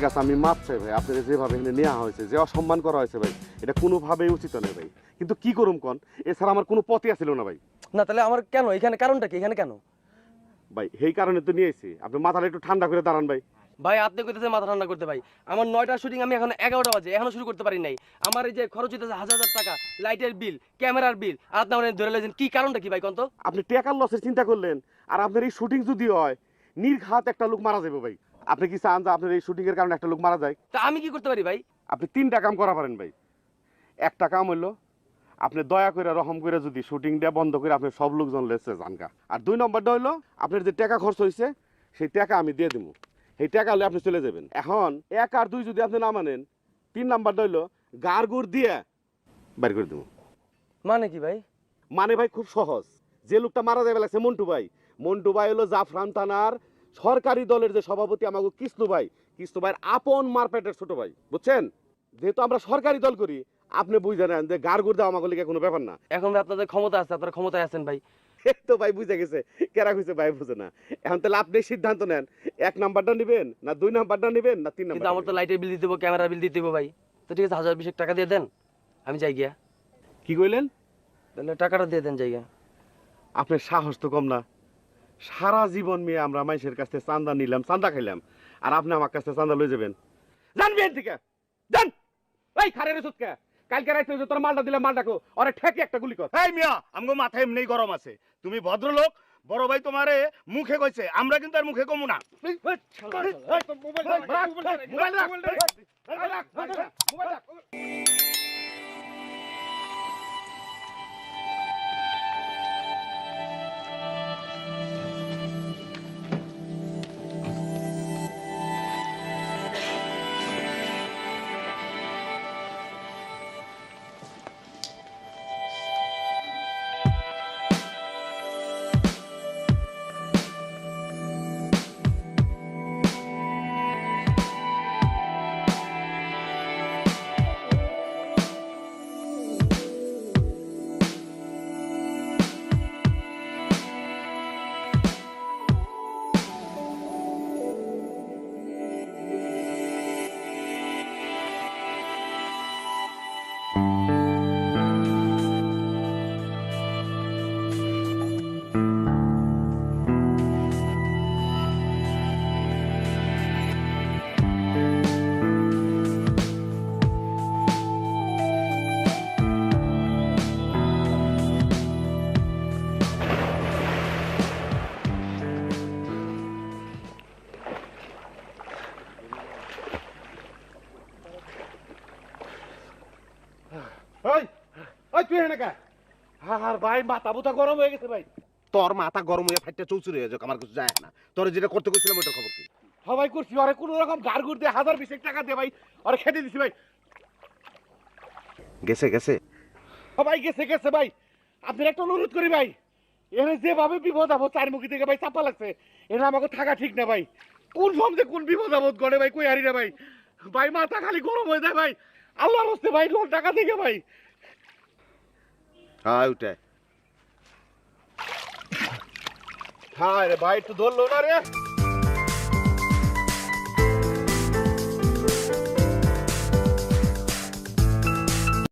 আপনার কাছে আমি মাপ চাই ভাই আপনার যেভাবে এখানে নেওয়া হয়েছে যে অসম্মান করা হয়েছে ভাই এটা কোনোভাবেই উচিত নয় ভাই। কিন্তু কি করুম কন? এছাড়া আমার কোনো পথই আছিল না ভাই। না তাহলে আমার কেন? এখানে কারণটা কি? এখানে কেন? ভাই সেই কারণে তো নিয়েছি। আপনি মাথাটা একটু ঠান্ডা করে দাঁড়ান ভাই। ভাই আপনি কইতেছে মাথা ঠান্ডা করতে ভাই। আমার নয়টা শুটিং আমি এখন এগারোটা বাজে এখনও শুরু করতে পারি নাই। আমার এই যে খরচ হইতেছে হাজার হাজার টাকা লাইটের বিল ক্যামেরার বিল আর আপনি আমার ধরে লেছেন কি কারণটা কি ভাই কন্ত আপনি টেকার লসের চিন্তা করলেন আর আপনার এই শুটিং যদি হয় নির্ঘাত একটা লোক মারা যাবে ভাই। আপনি কি চান যে আপনার এই শুটিং এর কারণে একটা লোক মারা যায়? তা আমি কি করতে পারি ভাই? আপনি তিনটা কাম করা পারেন ভাই। একটা কাম হইল আপনি দয়া করে রহম করে যদি শুটিংটা বন্ধ করে আপনি সব লোকজন লেছে জানকা আর দুই নম্বরটা হইল আপনার যে টাকা খরচ হয়েছে সেই টাকা আমি দিয়ে দেবো সেই টাকা হলে আপনি চলে যাবেন। এখন এক আর দুই যদি আপনি না মানেন তিন নাম্বারটা হইল গার গুড় দিয়ে বাইর করে দেবো মানে কি ভাই? মানে ভাই খুব সহজ। যে লোকটা মারা যাবে লাগছে মন্টু ভাই। মন্টু ভাই হলো জাফরান থানার সরকারি দলের যে সভাপতি আমাকে কৃষ্ণ ভাই কৃষ্ণ ভাইয়ের আপন মারপেটের ছোট ভাই বুঝছেন? যেহেতু আমরা সরকারি দল করি আপনি বুঝে নেন যে গার গুড় দেওয়া আমাকে লিখে কোনো ব্যাপার না। এখন আপনাদের ক্ষমতা আছে আপনারা ক্ষমতায় আছেন ভাই। তো ভাই বুঝে গেছে কেরা কইছে ভাই বুঝে না। এখন তাহলে আপনি সিদ্ধান্ত নেন এক নাম্বারটা নেবেন না দুই নাম্বারটা নেবেন না তিন কিন্তু আমার নাম্বার তো লাইটের বিল দিতে হবে ক্যামেরার বিল দিতে হবে ভাই। তো ঠিক আছে হাজার বিশেক টাকা দিয়ে দেন আমি যাই গিয়া। কি কইলেন? তাহলে টাকাটা দিয়ে দেন জায়গা আপনার সাহস তো কম না। সারা জীবন মেয়ে আমরা মানুষের কাছ থেকে চান্দা নিলাম চান্দা খাইলাম আর আপনি আমার কাছ থেকে চান্দা লই যাবেন জানবেন থেকে জান এই খারে রে সুতকা কালকে রাইতে যে তোর মালটা দিলাম মালটাকো আরে ঠেকে একটা গুলি কর এই মিয়া আমগো মাথায় এমনি গরম আছে তুমি ভদ্রলোক বড় ভাই তোমারে মুখে কইছে আমরা কিন্তু আর মুখে কমু না মোবাইল মোবাইল ওই তুই এখানে কা? আর ভাই মাথা বুতা গরম হয়ে গেছে ভাই। তোর মাথা গরম হয়ে ফাইটটা চৌচুরি হয়ে যাক আমার কিছু যায় না। তোর যেটা করতে কইছিলাম ওটার খবর কি? সবাই করছি। আরে কোনো রকম গার গুড় দিয়ে হাজার বিশেক টাকা দে ভাই আরে খেতে দিছি ভাই। গেছে গেছে? সবাই গেছে গেছে ভাই। আপনার একটা অনুরোধ করি ভাই। এখানে যেভাবে বিপদ আপদ চার মুখী থেকে ভাই চাপা লাগছে এখানে আমাকে থাকা ঠিক না ভাই। কোন সময় কোন বিপদ আপদ করে ভাই কই হারি না ভাই। ভাই মাথা খালি গরম হয়ে যায় ভাই। আল্লাহর হস্তে ভাই লোন টাকা থেকে ভাই। হ্যাঁ ওটাই হ্যাঁ রে ভাই একটু ধরলো না রে